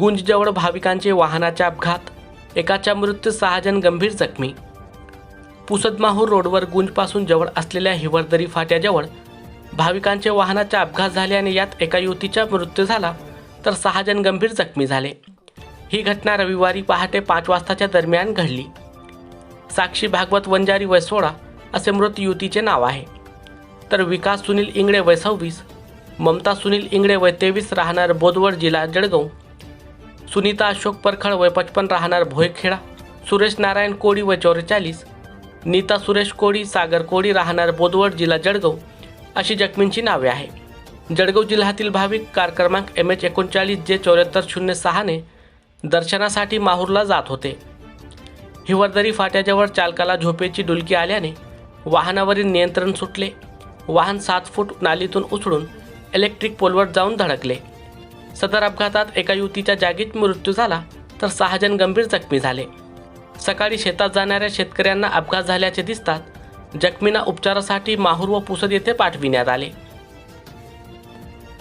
गुंजजवळ भाविकांचे वाहनाचे अपघात एकाचा मृत्यू सहा जण गंभीर जखमी. पुसदमाहूर रोडवर गुंजपासून जवळ असलेल्या हिवरदरी फाट्याजवळ भाविकांचे वाहनाचा अपघात झाल्याने यात एका युवतीचा मृत्यू झाला तर सहा जण गंभीर जखमी झाले. ही घटना रविवारी पहाटे पाच वाजताच्या दरम्यान घडली. साक्षी भागवत वंजारी वय सोळा असे मृत युवतीचे नाव आहे. तर विकास सुनील इंगळे वय सव्वीस ममता सुनील इंगळे वय तेवीस राहणार बोदवड जिल्हा जळगाव सुनीता अशोक परखड वय पचपन राहणार भोयखेडा सुरेश नारायण कोडी वय चौवेचाळीस नीता सुरेश कोडी सागर कोडी राहणार बोदवड जिल्हा जळगाव अशी जखमींची नावे आहे जळगाव जिल्ह्यातील भाविक कार क्रमांक एम एच एकोणचाळीस जे चौऱ्याहत्तर शून्य सहाने दर्शनासाठी माहूरला जात होते. हिवरदरी फाट्याजवळ चालकाला झोपेची डुलकी आल्याने वाहनावरील नियंत्रण सुटले. वाहन सात फूट नालीतून उचलून इलेक्ट्रिक पोलवर जाऊन धडकले. सदर अपघातात एका युवतीच्या जागीच मृत्यू झाला तर सहा जण गंभीर जखमी झाले. सकाळी शेतात जाणाऱ्या शेतकऱ्यांना अपघात झाल्याचे दिसतात जखमींना उपचारासाठी माहूर व पुसद येथे पाठविण्यात आले.